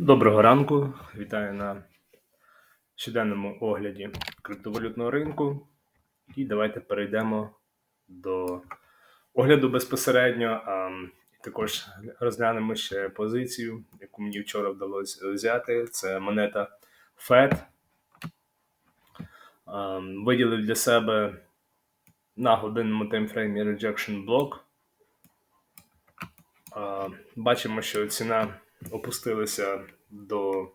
Доброго ранку, вітаю на щоденному огляді криптовалютного ринку. І давайте перейдемо до огляду безпосередньо. А також розглянемо ще позицію, яку мені вчора вдалося взяти. Це монета FED. Виділив для себе на годинному таймфреймі rejection block. Бачимо, що ціна опустилася до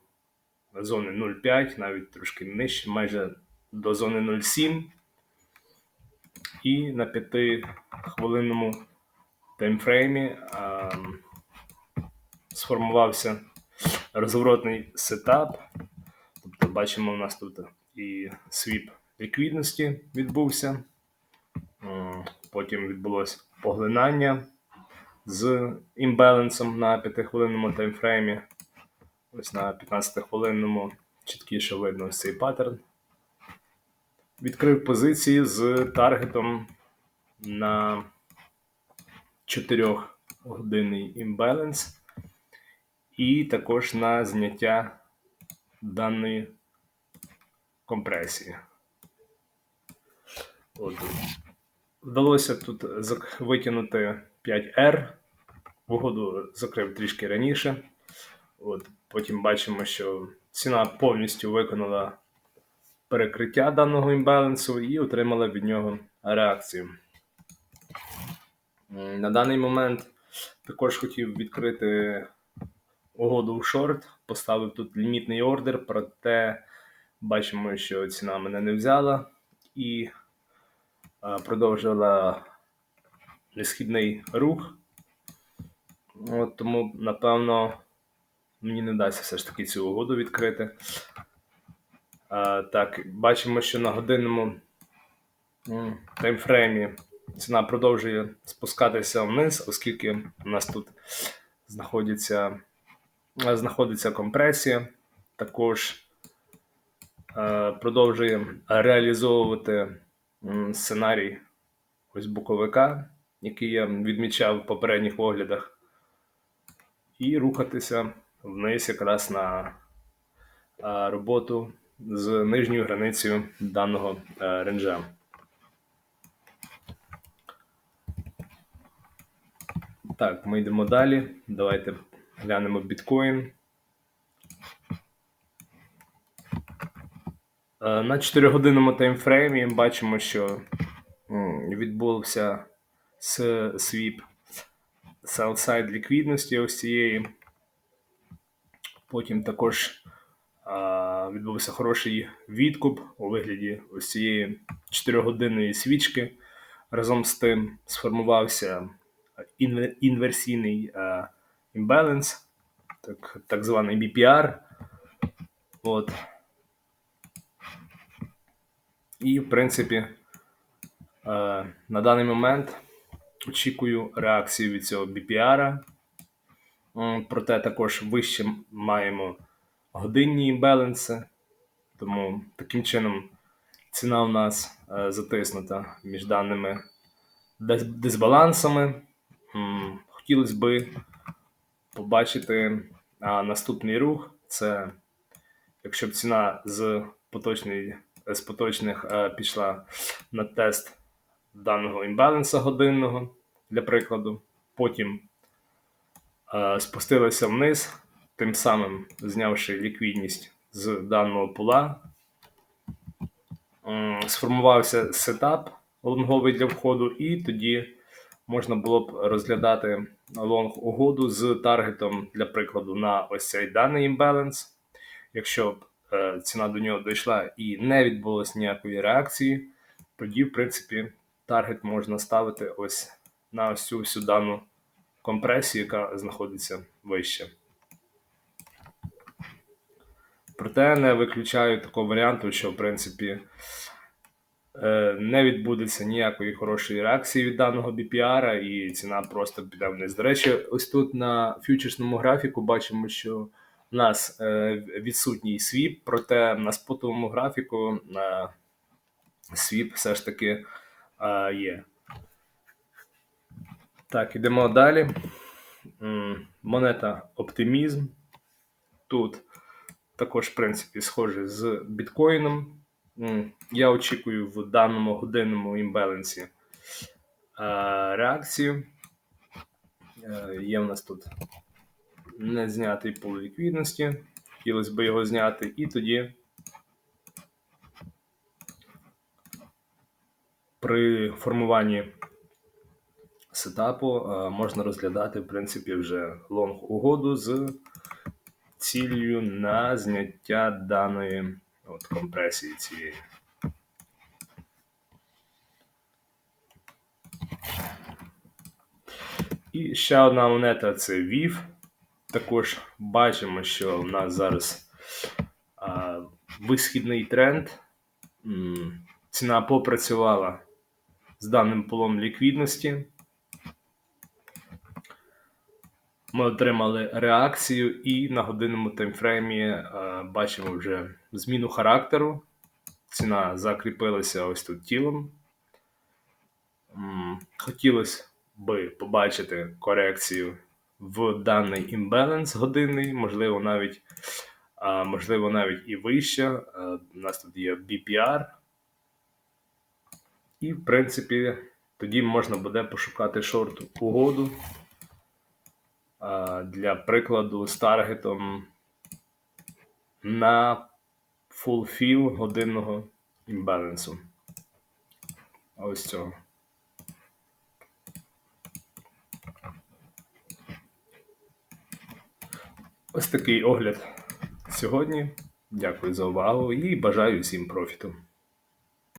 зони 0,5, навіть трошки нижче, майже до зони 0,7. І на 5-хвилинному таймфреймі а, сформувався розворотний сетап. Тобто, бачимо, у нас тут і свіп ліквідності відбувся. Потім відбулося поглинання з імбалансом на 5-хвилинному таймфреймі. Ось на 15-хвилинному чіткіше видно цей паттерн. Відкрив позиції з таргетом на 4-годинний імбаланс і також на зняття даної компресії. От. Вдалося тут витягнути 5R. Угоду закрив трішки раніше. От, Потім бачимо, що ціна повністю виконала перекриття даного імбалансу і отримала від нього реакцію. На даний момент також хотів відкрити угоду в шорт, поставив тут лімітний ордер, проте бачимо, що ціна мене не взяла і продовжила несхідний рух. От Тому, напевно, мені не дасть все ж таки цю угоду відкрити. А, Так, бачимо, що на годинному таймфреймі ціна продовжує спускатися вниз, оскільки у нас тут знаходиться знаходиться компресія. Також е, продовжує реалізовувати сценарій ось боковика, який я відмічав в попередніх оглядах, і рухатися вниз якраз на роботу з нижньою границею даного е, ренджа. Так, ми йдемо далі. Давайте глянемо біткоін. Е, на 4-годинному таймфреймі бачимо, що відбувся свіп sell-side ліквідності ось цієї. Потім також а, відбувся хороший відкуп у вигляді ось цієї 4-годинної свічки. Разом з тим сформувався інверсійний а, імбаланс, так так званий BPR. От. І, в принципі, а, на даний момент очікую реакцію від цього BPR. Проте також вище маємо годинні імбаланси, тому таким чином ціна у нас е, затиснута між даними дисбалансами. Хотілося би побачити наступний рух. Це якщо б ціна з поточної, з поточних е, пішла на тест даного імбаланса годинного, для прикладу. Потім Е, спустилися вниз, тим самим знявши ліквідність з даного пула. Сформувався сетап лонговий для входу, і тоді можна було б розглядати лонг угоду з таргетом, для прикладу, на ось цей даний імбаланс. Якщо б е, ціна до нього дійшла і не відбулося ніякої реакції, тоді, в принципі, таргет можна ставити ось на ось цю всю дану компресію, яка знаходиться вище. Проте не виключаю такого варіанту, що в принципі е, не відбудеться ніякої хорошої реакції від даного BPR, і ціна просто піде вниз. До речі, ось тут на фьючерсному графіку бачимо, що у нас е, відсутній свіп, проте на спотовому графіку е, свіп все ж таки є. Так, ідемо далі. Монета оптимізм. тут також, в принципі, схоже з біткоїном. Я очікую в даному годинному імбалансі е, реакцію. Е, Є в нас тут не знятий пул ліквідності. Хотілося б його зняти, і тоді при формуванні сетапу е, можна розглядати, в принципі, вже лонг угоду з ціллю на зняття даної от, компресії цієї. І ще одна монета це VIF. Також бачимо, що в нас зараз а, висхідний тренд. Ціна попрацювала з даним полом ліквідності. Ми отримали реакцію, і на годинному таймфреймі е, бачимо вже зміну характеру. Ціна закріпилася ось тут тілом. Хотілося би побачити корекцію в даний імбаланс годинний, можливо, навіть, а, можливо, навіть і вище. Е, У нас тут є BPR. І, в принципі, тоді можна буде пошукати шорт угоду. Для прикладу, з таргетом на fulfill годинного імбалансу. Ось цього. Ось такий огляд сьогодні. Дякую за увагу і бажаю всім профіту.